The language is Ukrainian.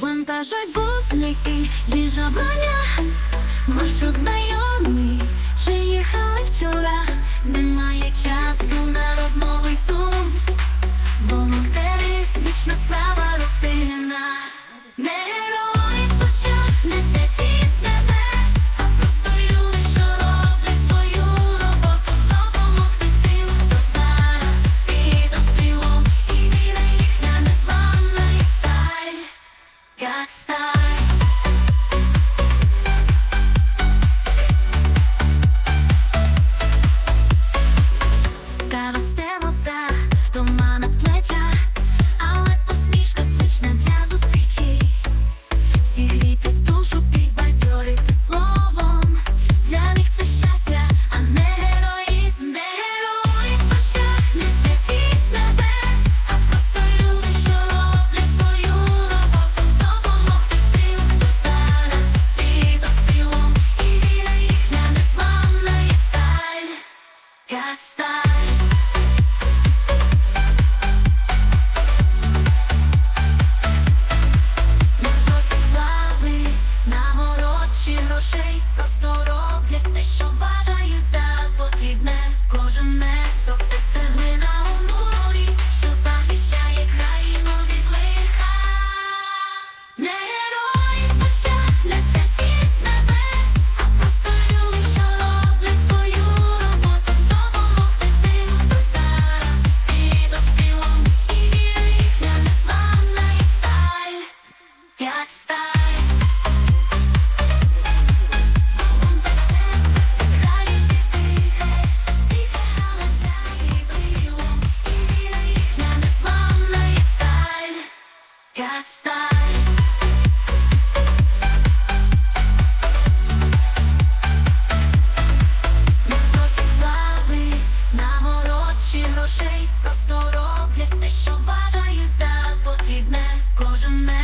Вантажуй бузлики, біжа броня, маршрут знайомий, вже їхали вчора, немає часу на розмови сум, волонтери, свічна справа рутина. got stuck Stop. Как стать Досі слави, грошей, просто роблять те, що вважають за потрібне кожен.